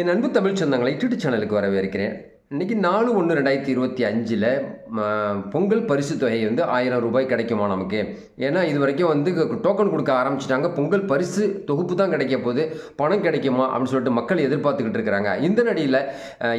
என் அன்பு தமிழ் சொந்தங்களை யூடியூப் சேனலுக்கு வரவேற்கிறேன். இன்றைக்கி நாலு ஒன்று ரெண்டாயிரத்தி இருபத்தி அஞ்சில் பொங்கல் பரிசு தொகை வந்து ஆயிரம் ரூபாய் கிடைக்குமா நமக்கு? ஏன்னா இது வரைக்கும் வந்து டோக்கன் கொடுக்க ஆரம்பிச்சிட்டாங்க. பொங்கல் பரிசு தொகுப்பு தான் கிடைக்க போகுது. பணம் கிடைக்குமா அப்படின்னு சொல்லிட்டு மக்கள் எதிர்பார்த்துக்கிட்டு இருக்கிறாங்க. இந்த நடியில்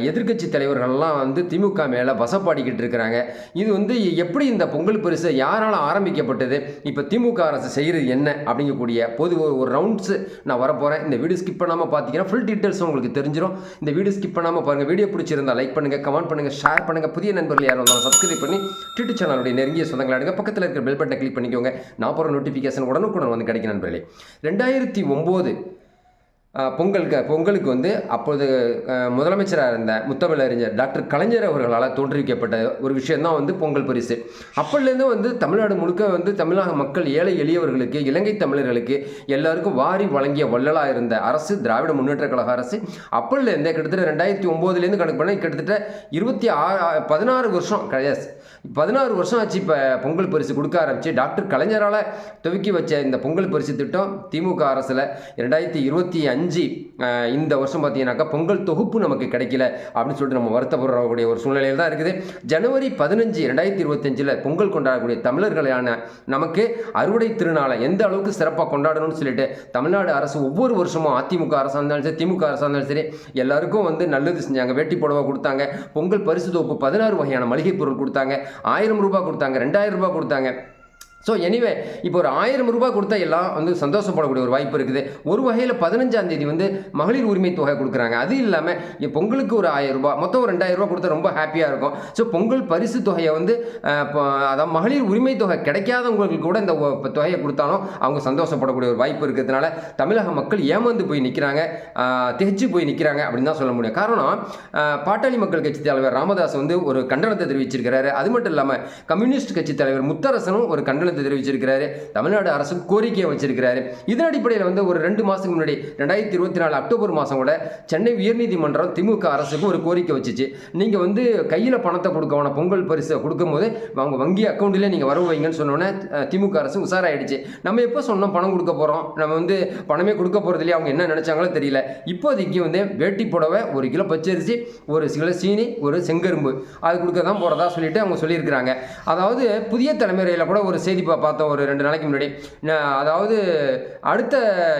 எதிர்க்கட்சி தலைவர்கள்லாம் வந்து திமுக மேலே வசப்பாடிக்கிட்டு இருக்கிறாங்க. இது வந்து எப்படி இந்த பொங்கல் பரிசு யாரால் ஆரம்பிக்கப்பட்டது? இப்போ திமுக அரசு செய்கிறது என்ன? அப்படிங்கக்கூடிய பொது ஒரு ரவுண்ட்ஸு நான் வரப்போகிறேன் இந்த வீடியோ ஸ்கிப் பண்ணாமல் பார்த்தீங்கன்னா ஃபுல் டீட்டெயில்ஸ் உங்களுக்கு தெரிஞ்சிடும் இந்த வீடியோ ஸ்கிப் பண்ணாமல் பாருங்கள் வீடியோ பிடிச்சிருந்தா லைக் பண்ணுங்கள் கமெண்ட் பண்ணுங்கள் ஷேர் பண்ணுங்கள் புதிய நண்பர்கள் யாரும் வந்தாலும் சப்ஸ்கிரைப் பண்ணி ட்விட்டர் சேனலுடைய நெருங்கிய சொந்தங்களை அடுங்க பக்கத்தில் இருக்கிற பெல் பட்டனை கிளிக் பண்ணிக்கோங்க. நான் போகிற நோட்டிஃபிகேஷன் உடனுக்குடன் வந்து கிடைக்கும் நண்பர்களே. ரெண்டாயிரத்தி ஒம்பது பொங்கலுக்கு பொங்கலுக்கு வந்து அப்பொழுது முதலமைச்சராக இருந்த முத்தமிழறிஞர் டாக்டர் கலைஞர் அவர்களால் தோற்றுவிக்கப்பட்ட ஒரு விஷயந்தான் வந்து பொங்கல் பரிசு. அப்போலேருந்து வந்து தமிழ்நாடு முழுக்க வந்து தமிழக மக்கள் ஏழை எளியவர்களுக்கு இலங்கை தமிழர்களுக்கு எல்லாருக்கும் வாரி வழங்கிய வள்ளலாக இருந்த அரசு திராவிட முன்னேற்ற கழக அரசு. அப்போலேருந்தே கிட்டத்தட்ட ரெண்டாயிரத்தி ஒம்போதுலேருந்து கணக்கு பண்ணால் கிட்டத்தட்ட இருபத்தி ஆறு பதினாறு வருஷம் கிடையாது பதினாறு வருஷம் ஆச்சு இப்போ பொங்கல் பரிசு கொடுக்க ஆரம்பிச்சு. டாக்டர் கலைஞரால் துவக்கி வச்ச இந்த பொங்கல் பரிசு திட்டம் திமுக அரசில் ரெண்டாயிரத்தி இருபத்தி அஞ்சு அஞ்சு இந்த வருஷம் பார்த்தீங்கன்னாக்கா பொங்கல் தொகுப்பு நமக்கு கிடைக்கல அப்படின்னு சொல்லிட்டு நம்ம வருத்தப்படுறக்கூடிய ஒரு சூழ்நிலையில் தான் இருக்குது. ஜனவரி பதினஞ்சு ரெண்டாயிரத்தி இருபத்தஞ்சில் பொங்கல் கொண்டாடக்கூடிய தமிழர்களான நமக்கு அறுவடை திருநாளை எந்த அளவுக்கு சிறப்பாக கொண்டாடணும்னு சொல்லிட்டு தமிழ்நாடு அரசு ஒவ்வொரு வருஷமும் அதிமுக அரசாக இருந்தாலும் சரி திமுக அரசாக இருந்தாலும் சரி எல்லாருக்கும் வந்து நல்லது செஞ்சாங்க. வேட்டி புடவை கொடுத்தாங்க பொங்கல் பரிசு தொகுப்பு பதினாறு வகையான மளிகை பொருள் கொடுத்தாங்க ஆயிரம் ரூபாய் கொடுத்தாங்க ரெண்டாயிரம் ரூபாய் கொடுத்தாங்க. ஸோ எனிவே இப்போ ஒரு ஆயிரம் ரூபாய் கொடுத்தா எல்லாம் வந்து சந்தோஷப்படக்கூடிய ஒரு வாய்ப்பு இருக்குது. ஒரு வகையில் பதினஞ்சாம் தேதி வந்து மகளிர் உரிமை தொகை கொடுக்குறாங்க. அது இல்லாமல் பொங்கலுக்கு ஒரு ஆயிரம் ரூபாய் மொத்தம் ஒரு ரெண்டாயிரம் ரூபாய் கொடுத்தா ரொம்ப ஹாப்பியாக இருக்கும். ஸோ பொங்கல் பரிசு தொகையை வந்து இப்போ அதாவது மகளிர் உரிமை தொகை கிடைக்காதவங்களுக்கு கூட இந்த தொகையை கொடுத்தாலும் அவங்க சந்தோஷப்படக்கூடிய ஒரு வாய்ப்பு இருக்கிறதுனால தமிழக மக்கள் ஏமாந்து போய் நிற்கிறாங்க திகச்சு போய் நிற்கிறாங்க அப்படின்னு தான் சொல்ல முடியும். காரணம் பாட்டாளி மக்கள் கட்சி தலைவர் ராமதாஸ் வந்து ஒரு கண்டனத்தை தெரிவிச்சிருக்கிறாரு. அது மட்டும் இல்லாமல் கம்யூனிஸ்ட் கட்சி தலைவர் முத்தரசனும் ஒரு கண்டனத்தை தெரிவிச்சிருக்கிறாரு. தமிழ்நாடு அரசும் கோரிக்கையை வச்சிருக்கிறாரு. இதன் அடிப்படையில் வந்து ஒரு ரெண்டு மாதத்துக்கு முன்னாடி ரெண்டாயிரத்தி இருபத்தி நாலு அக்டோபர் மாதம் கூட சென்னை உயர்நீதிமன்றம் திமுக அரசுக்கு ஒரு கோரிக்கை வச்சுச்சு. நீங்கள் வந்து கையில் பணத்தை கொடுக்கவன பொங்கல் பரிசை கொடுக்கும்போது அவங்க வங்கி அக்கௌண்ட்டிலே நீங்கள் வரவு வைங்கன்னு சொன்னோன்னே திமுக அரசு உஷாராயிடுச்சு. நம்ம எப்போ சொன்னோம் பணம் கொடுக்க போகிறோம் நம்ம வந்து பணமே கொடுக்க போகிறது இல்லையா? அவங்க என்ன நினச்சாங்களோ தெரியல. இப்போதைக்கு வந்து வேட்டி புடவை ஒரு கிலோ பச்சரிசி ஒரு கிலோ சீனி ஒரு செங்கரும்பு. அது கொடுக்க தான் போகிறதா சொல்லிட்டு அவங்க சொல்லியிருக்கிறாங்க. அதாவது புதிய தலைமுறையில் கூட ஒரு செய்தி இப்போ பார்த்தோம். ஒரு ரெண்டு நாளைக்கு முன்னாடி. அதாவது அடுத்த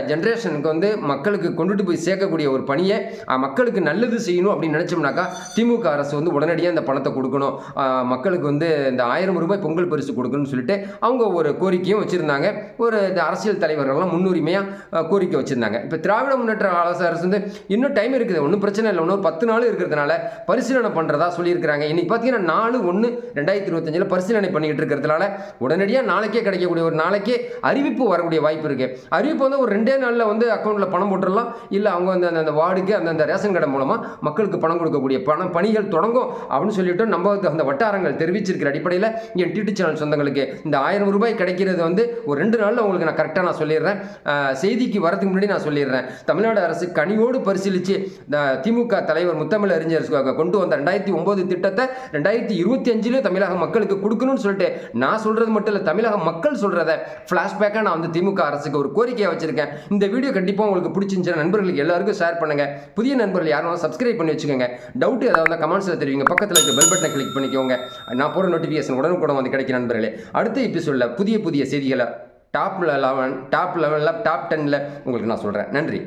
ஜென்ரேஷனுக்கு வந்து மக்களுக்கு கொண்டுட்டு போய் சேர்க்கக்கூடிய ஒரு பணியை மக்களுக்கு நல்லது செய்யணும் அப்படின்னு நினச்சோம்னாக்கா திமுக அரசு வந்து உடனடியாக இந்த பணத்தை கொடுக்கணும். மக்களுக்கு வந்து இந்த ஆயிரம் ரூபாய் பொங்கல் பரிசு கொடுக்கணும்னு சொல்லிட்டு அவங்க ஒரு கோரிக்கையும் வச்சுருந்தாங்க. ஒரு இந்த அரசியல் தலைவர்கள்லாம் முன்னுரிமையாக கோரிக்கை வச்சுருந்தாங்க. இப்போ திராவிட முன்னேற்ற அரசு அரசு வந்து இன்னும் டைம் இருக்குது. ஒன்றும் பிரச்சனை இல்லை. ஒன்றும் பத்து நாள் இருக்கிறதுனால பரிசீலனை பண்ணுறதா சொல்லியிருக்கிறாங்க. இன்றைக்கி பார்த்தீங்கன்னா நாலு ஒன்று ரெண்டாயிரத்தி இருபத்தஞ்சில் பரிசீலனை பண்ணிக்கிட்டு இருக்கிறதுனால உடனடியாக நாளைக்கே கிடைக்கக்கூடிய ஒரு நாளைக்கே அறிவிப்பு வரக்கூடிய வாய்ப்பு இருக்குது அறிவிப்பு வந்து ஒரு ரெண்டே நாளில் வந்து அக்கௌண்ட்டில் பணம் போட்டுடலாம். இல்லை அவங்க வந்து அந்த அந்த வார்டுக்கு அந்தந்த ரேஷன் கடை மூலமாக மக்களுக்கு பணம் கொடுக்கக்கூடிய பணம் பணிகள் தொடங்கும் அப்படின்னு சொல்லிட்டு நம்ம அந்த வட்டாரங்கள் தெரிவிச்சிருக்கிற அடிப்படையில் என் டிடி சேனல் சொந்தங்களுக்கு இந்த ஆயிரம் ரூபாய் கிடைக்கிறது வந்து ஒரு ரெண்டு நாளில் உங்களுக்கு நான் கரெக்டாக நான் சொல்லிடுறேன். செய்திக்கு வரதுக்கு முன்னாடி நான் சொல்லிடுறேன். தமிழ்நாடு அரசு கனியோடு பரிசீலித்து திமுக தலைவர் முத்தமிழ் அறிஞர் கொண்டு வந்த ரெண்டாயிரத்தி ஒன்பது திட்டத்தை ரெண்டாயிரத்தி இருபத்தி அஞ்சிலே தமிழக மக்களுக்கு கொடுக்கணும்னு சொல்லிட்டு நான் சொல்கிறது மட்டும் இல்லை தமிழக மக்கள் சொல்கிறத ஃப்ளாஷ்பேக்காக நான் வந்து திமுக அரசுக்கு ஒரு கோரிக்கையை வச்சுருக்கேன். இந்த வீடியோ கண்டிப்பாக உங்களுக்கு பிடிச்சிருந்துச்சு நண்பர்களுக்கு எல்லாருக்கும் ஷேர் பண்ணுங்கள் புதிய நண்பர்கள் யாரும் சப்ஸ்கிரைப் பண்ணி வச்சுக்கோங்க. டவுட் ஏதாவது வந்து கமெண்ட்ஸில் தெரிவிங்க. பக்கத்தில் இருக்க பெல் பட்டனை கிளிக் பண்ணிக்கோங்க. நான் போகிற நோட்டிஃபிகேஷன் உடனுக்குடன் வந்து கிடைக்கும் நண்பர்களே. அடுத்த எபிசோடில் புதிய புதிய செய்திகளை டாப் லெவன் டாப் லெவலில் டாப் டென்னில் உங்களுக்கு நான் சொல்கிறேன் நன்றி.